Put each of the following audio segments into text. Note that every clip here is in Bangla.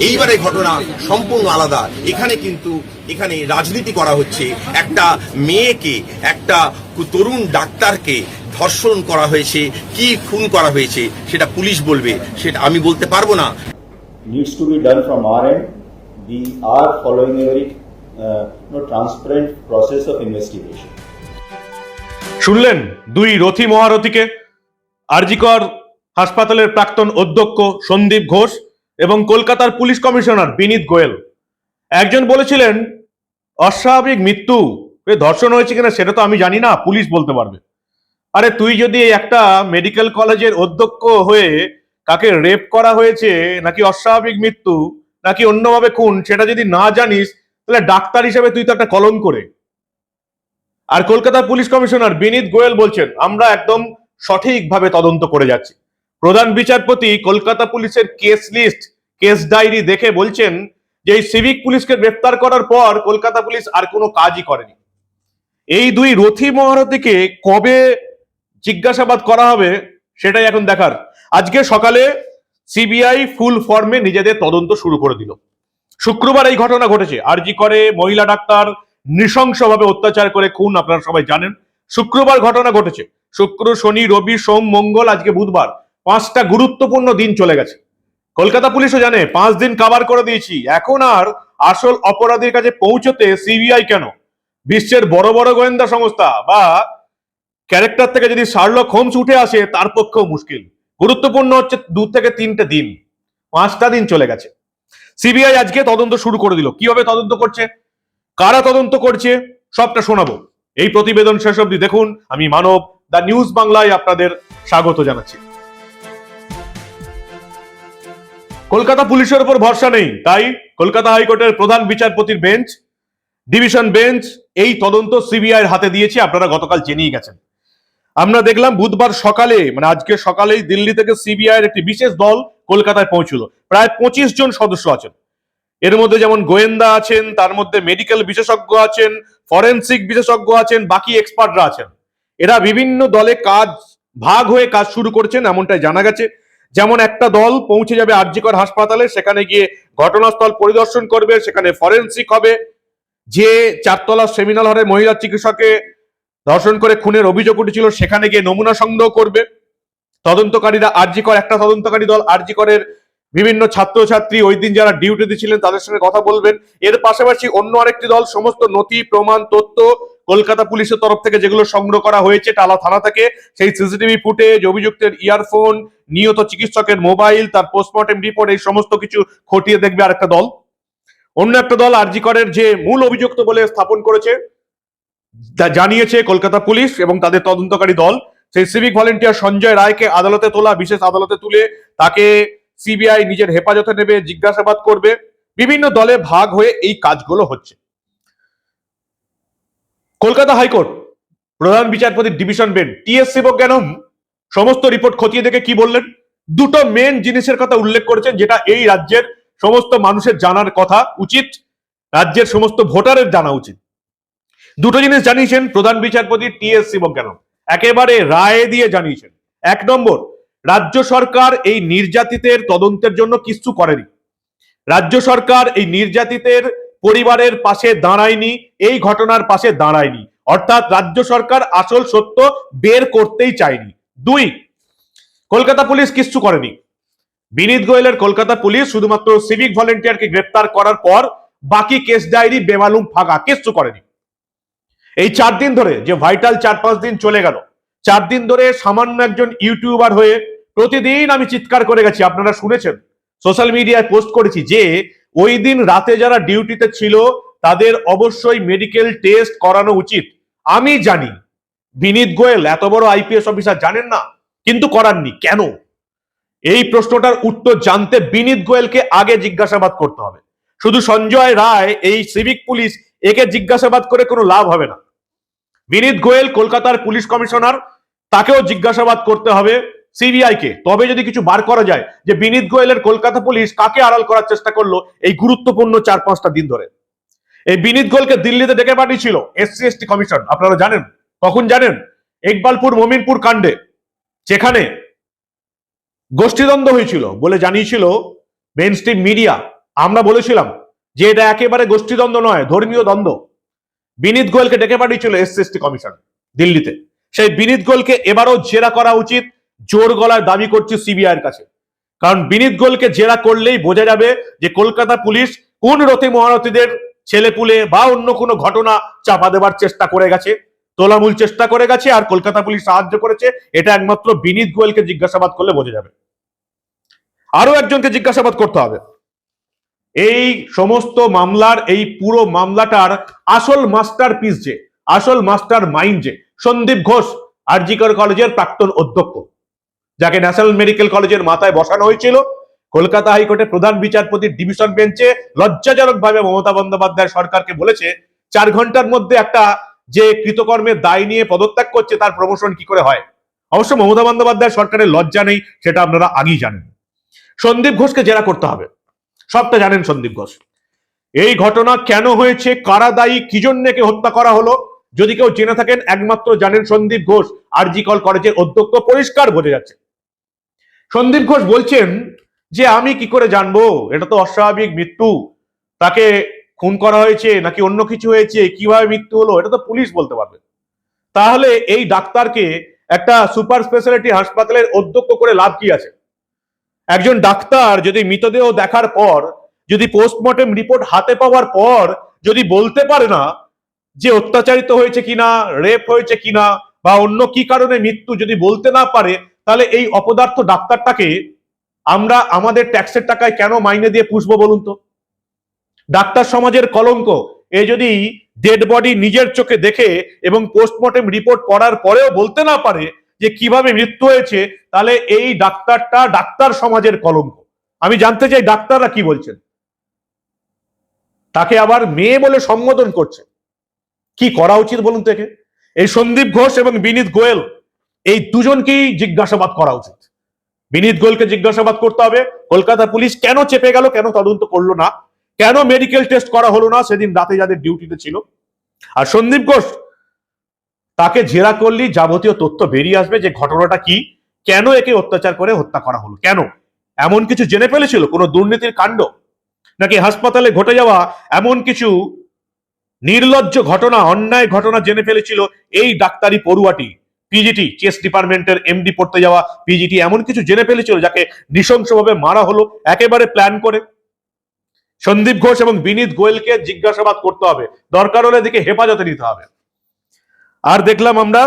এইবারে ঘটনা সম্পূর্ণ আলাদা। এখানে কিন্তু এখানে রাজনীতি করা হচ্ছে। একটা মেয়েকে একটা তরুণ ডাক্তারকে ধর্ষণ করা হয়েছে। কি খুন করা হয়েছে সেটা পুলিশ বলবে। সেটা আমি বলতে পারব না। Needs to be done from our end. We are following a very uh, you know, transparent process of investigation. শুনলেন দুই রথী মহারথীকে? আরজিকর হাসপাতালের প্রাক্তন অধ্যক্ষ সন্দীপ ঘোষ এবং কলকাতার পুলিশ কমিশনার বিনীত গোয়েল। একজন বলেছিলেন, অস্বাভাবিক মৃত্যু ধর্ষণ হয়েছে কিনা সেটা তো আমি জানি না, পুলিশ বলতে পারবে। আরে তুই যদি একটা মেডিকেল কলেজের অধ্যক্ষ হয়ে কাকে রেপ করা হয়েছে, নাকি অস্বাভাবিক মৃত্যু, নাকি অন্যভাবে খুন, সেটা যদি না জানিস, তাহলে ডাক্তার হিসেবে তুই তো একটা কলম করে। আর কলকাতার পুলিশ কমিশনার বিনীত গোয়েল বলছেন, আমরা একদম সঠিকভাবে তদন্ত করে যাচ্ছি। প্রধান বিচারপতি কলকাতা পুলিশের কেস লিস্ট কেস ডায়েরি দেখে বলছেন যে এই সিভিক পুলিশকে গ্রেফতার করার পর কলকাতা পুলিশ আর কোনো কাজই করেনি। এই দুই রথী মহারথীকে কবে জিজ্ঞাসাবাদ করা হবে সেটাই এখন দেখার। আজকে সকালে সিবিআই ফুল ফর্মে নিজেদের তদন্ত শুরু করে দিল। শুক্রবার এই ঘটনা ঘটেছে। আরজি করে মহিলা ডাক্তার নৃশংসভাবে অত্যাচার করে খুন, আপনারা সবাই জানেন। শুক্রবার ঘটনা ঘটেছে। শুক্র, শনি, রবি, সোম, মঙ্গল আজকে বুধবার। পাঁচটা গুরুত্বপূর্ণ দিন চলে গেছে। কলকাতা পুলিশও জানে, পাঁচ দিন কাবার করে দিয়েছি। এখন আর আসল অপরাধীর কাছে পৌঁছতে সিবিআই কেন? বিশ্বের বড় বড় গোয়েন্দা সংস্থা বা ক্যারেক্টার থেকে যদি শার্লক হোমস উঠে আসে, তার পক্ষেও মুশকিল। গুরুত্বপূর্ণ হচ্ছে দু থেকে তিনটে দিন। পাঁচটা দিন চলে গেছে। সিবিআই আজকে তদন্ত শুরু করে দিল। কীভাবে তদন্ত করছে? কারা তদন্ত করছে? সবটা শোনাবো। এই প্রতিবেদন শেষ অবধি দেখুন। আমি মানব, দ্য নিউজ বাংলায় আপনাদের স্বাগত জানাচ্ছি। কলকাতা পুলিশের উপর ভরসা নেই। তাই কলকাতা হাইকোর্টের প্রধান বিচারপতির বেঞ্চ, ডিভিশন বেঞ্চ এই তদন্ত সিবিআই হাতে দিয়েছে। আপনারা গতকাল জেনেই গেছেন। আমরা দেখলাম বুধবার সকালে মানে আজকে সকালেই দিল্লি থেকে সিবিআই এর একটি বিশেষ দল কলকাতায় পৌঁছলো। প্রায় পঁচিশ জন সদস্য আছেন। এর মধ্যে যেমন গোয়েন্দা আছেন, তার মধ্যে মেডিকেল বিশেষজ্ঞ আছেন, ফরেন্সিক বিশেষজ্ঞ আছেন, বাকি এক্সপার্টরা আছেন। এরা বিভিন্ন দলে কাজ, ভাগ হয়ে কাজ শুরু করছেন, এমনটাই জানা গেছে। যেমন একটা দল পৌঁছে যাবে আরজিকর হাসপাতালে, সেখানে গিয়ে ঘটনাস্থল পরিদর্শন করবে, সেখানে ফরেন্সিক হবে। যে চারতলা সেমিনাল হলে মহিলা চিকিৎসকে ধর্ষণ করে খুনের অভিযোগ উঠেছিল, সেখানে গিয়ে নমুনা সংগ্রহ করবে। তদন্তকারীরা আরজিকর, একটা তদন্তকারী দল আরজিকরের বিভিন্ন ছাত্রছাত্রী ওই দিন যারা ডিউটিতে ছিলেন তাদের সঙ্গে কথা বলবেন। এর পাশাপাশি অন্য আরেকটি দল, সমস্ত নথি, প্রমাণ, তথ্য কলকাতা পুলিশের তরফ থেকে যেগুলো সংগ্রহ করা হয়েছে টালা থানা থেকে, সেই সিসিটিভি ফুটেজ অভিযুক্তের ইয়ারফোন নিহত চিকিৎসকের মোবাইল তার পোস্টমর্টেম রিপোর্ট এই সমস্ত কিছু খতিয়ে দেখবে আরেকটা দল। অন্য একটা দল আরজিকরের যে মূল অভিযুক্ত বলে স্থাপন করেছে জানিয়েছে কলকাতা পুলিশ এবং তাদের তদন্তকারী দল। সেই সিভিক ভলেন্টিয়ার সঞ্জয় রায়কে আদালতে তোলা, বিশেষ আদালতে তুলে তাকে সিবিআই নিজের হেফাজতে নেবে, জিজ্ঞাসাবাদ করবে, বিভিন্ন দলে ভাগ হয়ে এই কাজগুলো হচ্ছে। কলকাতা হাইকোর্ট, প্রধান বিচারপতি ডিভিশন বেঞ্চ টিএস শিবজ্ঞানম সমস্ত রিপোর্ট খতিয়ে দেখে কি বললেন? দুটো মেন জিনিসের কথা উল্লেখ করেছেন, যেটা এই রাজ্যের সমস্ত মানুষের জানার কথা উচিত, রাজ্যের সমস্ত ভোটারের জানা উচিত। দুটো জিনিস জানিয়েছেন প্রধান বিচারপতি টি এস শিবজ্ঞানম একেবারে রায় দিয়ে জানিয়েছেন। এক নম্বর রাজ্য সরকার এই নির্যাতিতের তদন্তের জন্য কিছু করেনি। রাজ্য সরকার এই নির্যাতিতের পরিবারের পাশে দাঁড়ায়নি, এই ঘটনার পাশে দাঁড়ায়নি। অর্থাৎ রাজ্য সরকার আসল সত্য বের করতেই চায়নি। দুই, কলকাতা পুলিশ কিচ্ছু করেনি। বিনীত গোয়েলের কলকাতা পুলিশ শুধুমাত্র সিভিক ভলেন্টিয়ারকে গ্রেপ্তার করার পর বাকি কেস ডায়েরি বেমালুম ফাঁকা, কিচ্ছু করেনি। এই চার দিন ধরে যে ভাইটাল চার পাঁচ দিন চলে গেল চার দিন ধরে সামান্য একজন ইউটিউবার হয়ে প্রতিদিন আমি চিৎকার করে গেছি, আপনারা শুনেছেন। সোশ্যাল মিডিয়ায় পোস্ট করেছি যে, ওই দিন রাতে যারা ডিউটিতে ছিল, তাদের অবশ্যই মেডিকেল টেস্ট করানো উচিত। আমি জানি, বিনীত গোয়েল, এত বড় আইপিএস অফিসার জানেন না, কিন্তু করাননি, কেন? এই প্রশ্নটার উত্তর জানতে বিনীত গোয়েলকে আগে জিজ্ঞাসাবাদ করতে হবে। শুধু সঞ্জয় রায়, এই সিভিক পুলিশ, একে জিজ্ঞাসাবাদ করে কোনো লাভ হবে না। বিনীত গোয়েল, কলকাতার পুলিশ কমিশনার, তাকেও জিজ্ঞাসাবাদ করতে হবে সিবিআই কে। তবে যদি কিছু বার করা যায় যে বিনীত গোয়েলের কলকাতা পুলিশ কাকে আড়াল করার চেষ্টা করল, এই গুরুত্বপূর্ণ চার পাঁচটা দিন ধরে। এই বিনীত গোয়েলকে দিল্লিতে ডেকে পাঠিয়েছিল এসসি, এসটি কমিশন। আপনারা জানেন? কখন জানেন? ইকবালপুর, মমিনপুর কাণ্ডে, যেখানে গোষ্ঠীদ্বন্দ্ব হয়েছিল বলে জানিয়েছিল মেন মিডিয়া আমরা বলেছিলাম যে এটা একেবারে গোষ্ঠীদ্বন্দ্ব নয়, ধর্মীয় দ্বন্দ্ব। বিনীত গোয়েলকে ডেকে পাঠিয়েছিল এসসি কমিশন দিল্লিতে। সেই বিনীত গোয়েলকে এবারও জেরা করা উচিত, জোর গলায় দাবি করছে সিবিআই এর কাছে। কারণ বিনীত গোয়েলকে জেরা করলেই বোঝা যাবে যে কলকাতা পুলিশ কোন রথে মহারথীদের ছেলেপুলে বা অন্য কোনো ঘটনা চাপা দেবার চেষ্টা করে গেছে, তোলামূল চেষ্টা করে গেছে, আর কলকাতা পুলিশ সাহায্য করেছে, এটা একমাত্র বিনীত গোয়েলকে জিজ্ঞাসাবাদ করলে বোঝা যাবে। আরও একজনকে জিজ্ঞাসাবাদ করতে হবে। এই সমস্ত মামলার, এই পুরো মামলাটার আসল মাস্টার পিস যে, আসল মাস্টার মাইন্ড যে, সন্দীপ ঘোষ, আরজিকর কলেজের প্রাক্তন অধ্যক্ষ, যাকে ন্যাশনাল মেডিকেল কলেজের মাথায় বসানো হয়েছিল। কলকাতা হাইকোর্টের প্রধান বিচারপতির ডিভিশন বেঞ্চে লজ্জাজনকভাবে মমতা বন্দ্যোপাধ্যায় সরকারকে বলেছে, চার ঘণ্টার মধ্যে একটা যে কৃতকর্মের দায় নিয়ে পদত্যাগ করছে, তার প্রমোশন কি করে হয়? অবশ্য মমতা বন্দ্যোপাধ্যায় সরকারের লজ্জা নেই, সেটা আপনারা আগেই জানেন। সন্দীপ ঘোষকে জেরা করতে হবে। সবটা জানেন সন্দীপ ঘোষ। এই ঘটনা কেন হয়েছে? কারা দায়ী? কি জন্য হত্যা করা হলো? যদি কেউ জেনে থাকেন, একমাত্র জানেন সন্দীপ ঘোষ আরজিকল কলেজের অধ্যক্ষ পরিষ্কার বোঝা যাচ্ছে। সন্দীপ ঘোষ বলছেন যে, আমি কি করে জানব? এটা তো অস্বাভাবিক মৃত্যু। তাকে খুন করা হয়েছে নাকি অন্য কিছু হয়েছে? কীভাবে মৃত্যু হলো? এটা তো পুলিশ বলতে পারবে। তাহলে এই ডাক্তারকে একটা সুপার স্পেশালিটি হাসপাতালের অধ্যক্ষ করে লাভ কি আছে? একজন ডাক্তার যদি মৃতদেহ দেখার পর, যদি পোস্টমর্টেম রিপোর্ট হাতে পাওয়ার পর যদি বলতে পারে না যে অত্যাচারিত হয়েছে কিনা রেপ হয়েছে কিনা বা অন্য কি কারণে মৃত্যু যদি বলতে না পারে, তাহলে এই অপদার্থ ডাক্তারটাকে আমরা আমাদের ট্যাক্সের টাকায় কেন মাইনে দিয়ে পুষবো বলুন তো? ডাক্তার সমাজের কলঙ্ক, এ যদি ডেড বডি নিজের চোখে দেখে এবং পোস্টমর্টেম রিপোর্ট পড়ার পরেও বলতে না পারে যে কীভাবে মৃত্যু হয়েছে, তাহলে এই ডাক্তারটা ডাক্তার সমাজের কলঙ্ক। আমি জানতে চাই ডাক্তাররা কি বলছেন? তাকে আবার মেয়ে বলে সম্বোধন করছে। কি করা উচিত বলুন একে? এই সন্দীপ ঘোষ এবং বিনীত গোয়েল, এই দুজনকেই জিজ্ঞাসাবাদ করা উচিত। বিনীত গোয়েলকে জিজ্ঞাসাবাদ করতে হবে, কলকাতা পুলিশ কেন চেপে গেল, কেন তদন্ত করল না? কেন মেডিকেল টেস্ট করা হলো না? সেদিন রাতে যাদের ডিউটিতে ছিল। আর সন্দীপ ঘোষ তাকে জেরা করলেই যাবতীয় তথ্য বেরিয়ে আসবে যে ঘটনাটা কি, কেন একে অত্যাচার করে হত্যা করা হলো, কেন? এমন কিছু জেনে ফেলেছিল? কোনো দুর্নীতির কাণ্ড? নাকি হাসপাতালে ঘটে যাওয়া এমন কিছু নির্লজ্জ ঘটনা, অন্যায় ঘটনা জেনে ফেলেছিল এই ডাক্তারি পড়ুয়াটি? পিজিটি চেস ডিপার্টমেন্টের এমডি পড়তে যাওয়া পিজিটি এমন কিছু জেনে ফেলেছিল যাকে নৃশংসভাবে মারা হলো, একেবারে প্ল্যান করে? সন্দীপ ঘোষ এবং বিনীত গোয়েলকে জিজ্ঞাসাবাদ করতে হবে। দরকার হলে এদিকে হেফাজতে নিতে হবে। আর দেখলাম আমরা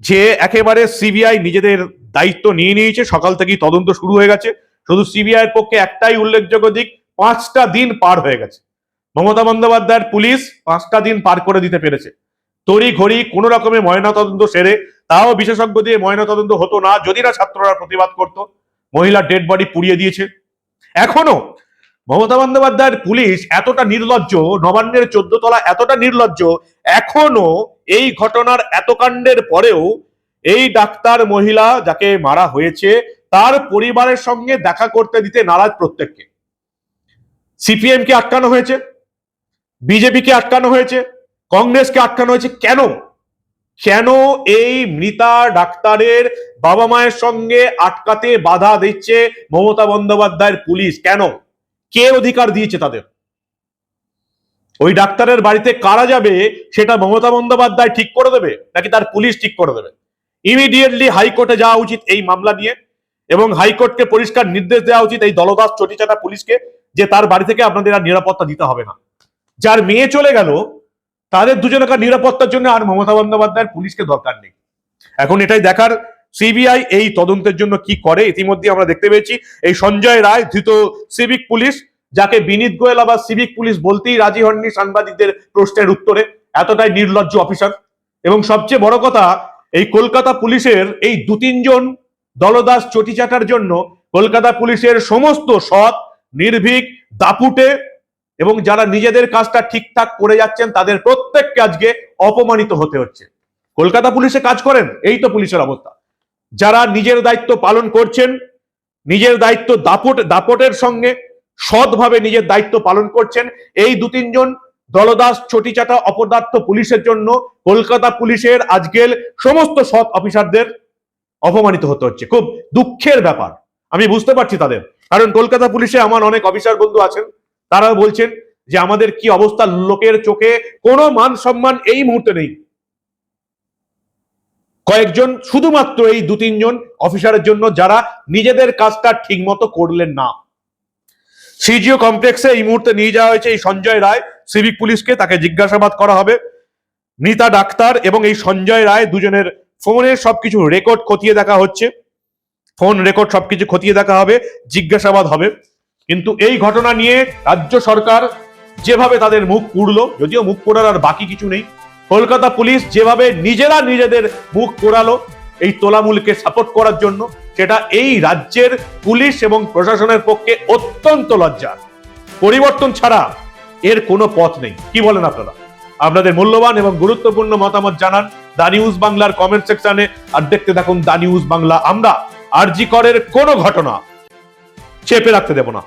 যে একেবারে সিবিআই নিজেদের দায়িত্ব নিয়ে নিয়েছে। সকাল থেকেই তদন্ত শুরু হয়ে গেছে। শুধু সিবিআই এর পক্ষে একটাই উল্লেখযোগ্য দিক, পাঁচটা দিন পার হয়ে গেছে। মমতা বন্দ্যোপাধ্যায়ের পুলিশ পাঁচটা দিন পার করে দিতে পেরেছে। তড়ি ঘড়ি কোনো রকমে ময়নাতদন্ত সেরে, তাও বিশেষজ্ঞ দিয়ে ময়নাতদন্ত হতো না, যদি না ছাত্ররা প্রতিবাদ করত। মহিলার ডেড বডি পুড়িয়ে দিয়েছে। এখনও মমতা বন্দ্যোপাধ্যায়ের পুলিশ এতটা নির্লজ্জ, নবান্নের চোদ্দ তলা এতটা নির্লজ্জ, এখনও এই ঘটনার এত কাণ্ডের পরেও এই ডাক্তার মহিলা যাকে মারা হয়েছে, তার পরিবারের সঙ্গে দেখা করতে দিতে নারাজ প্রত্যেককে। সিপিএম কে আটকানো হয়েছে, বিজেপিকে আটকানো হয়েছে, কংগ্রেসকে আটকানো হয়েছে। কেন? কেন এই মৃতা ডাক্তারের বাবা মায়ের সঙ্গে আটকাতে বাধা দিচ্ছে মমতা বন্দ্যোপাধ্যায়ের পুলিশ? কেন? কে অধিকার দিয়েছে তাদের? ওই ডাক্তারের বাড়িতে কারা যাবে, সেটা মমতা বন্দ্যোপাধ্যায় ঠিক করে দেবে, নাকি তার পুলিশ ঠিক করে দেবে? ইমিডিয়েটলি হাইকোর্টে যাওয়া উচিত এই মামলা নিয়ে, এবং হাইকোর্টকে পরিষ্কার নির্দেশ দেওয়া উচিত এই দলদাস চটিচাটা পুলিশকে, যে তার বাড়ি থেকে আপনাদের আর নিরাপত্তা দিতে হবে না। যার মেয়ে চলে গেল, তাদের দুজনকার নিরাপত্তার জন্য আর মমতা বন্দ্যোপাধ্যায়ের পুলিশকে দরকার নেই। এখন এটাই দেখার সিবিআই এই তদন্তের জন্য কি করে? ইতিমধ্যে আমরা দেখতে পেয়েছি, এই সঞ্জয় রায়, ধৃত সিভিক পুলিশ, যাকে বিনীত গোয়েল আবার সিভিক পুলিশ বলতেই রাজি হননি সাংবাদিকদের প্রশ্নের উত্তরে, এতটাই নির্লজ্জ অফিসার। এবং সবচেয়ে বড় কথা, এই কলকাতা পুলিশের এই দু তিনজন দলদাস চটিচাটার জন্য কলকাতা পুলিশের সমস্ত সৎ, নির্ভীক, দাপুটে এবং যারা নিজেদের কাজটা ঠিকঠাক করে যাচ্ছেন, তাদের প্রত্যেককে আজকে অপমানিত হতে হচ্ছে। কলকাতা পুলিশে কাজ করেন, এই তো পুলিশের অবস্থা। যারা নিজের দায়িত্ব পালন করছেন, নিজের দায়িত্ব দাপট, দাপটের সঙ্গে সৎভাবে নিজের দায়িত্ব পালন করছেন, এই দু তিনজন দলদাস চটিচাটা অপদার্থ পুলিশের জন্য কলকাতা পুলিশের আজকের সমস্ত সৎ অফিসারদের অপমানিত হতে হচ্ছে। খুব দুঃখের ব্যাপার, আমি বুঝতে পারছি তাদের। কারণ কলকাতা পুলিশে আমার অনেক অফিসার বন্ধু আছেন তারা বলছেন যে আমাদের কি অবস্থা, লোকের চোখে কোনো মান সম্মান এই মুহূর্তে নেই। কয়েকজন, শুধুমাত্র এই দু তিনজন অফিসারের জন্য যারা নিজেদের কাজটা ঠিক মতো করলেন না। সিজিও কমপ্লেক্সে এই মুহূর্তে নিয়ে যাওয়া হয়েছে এই সঞ্জয় রায়। সিভিক পুলিশকে তাকে জিজ্ঞাসাবাদ করা হবে। মিতা ডাক্তার এবং এই সঞ্জয় রায় দুজনের ফোনের সবকিছু রেকর্ড খতিয়ে দেখা হচ্ছে। ফোন রেকর্ড সবকিছু খতিয়ে দেখা হবে, জিজ্ঞাসাবাদ হবে। কিন্তু এই ঘটনা নিয়ে রাজ্য সরকার যেভাবে তাদের মুখ পুড়লো, যদিও মুখ পোড়ার আর বাকি কিছু নেই কলকাতা পুলিশ যেভাবে নিজেরা নিজেদের মুখ পোড়ালো এই তোলামূলকে সাপোর্ট করার জন্য, সেটা এই রাজ্যের পুলিশ এবং প্রশাসনের পক্ষে অত্যন্ত লজ্জার। পরিবর্তন ছাড়া এর কোনো পথ নেই। কি বলেন আপনারা? আপনাদের মূল্যবান এবং গুরুত্বপূর্ণ মতামত জানান দা নিউজ বাংলার কমেন্ট সেকশনে আর দেখতে থাকুন দা নিউজ বাংলা। আমরা আরজি করের কোনো ঘটনা চেপে রাখতে দেব না।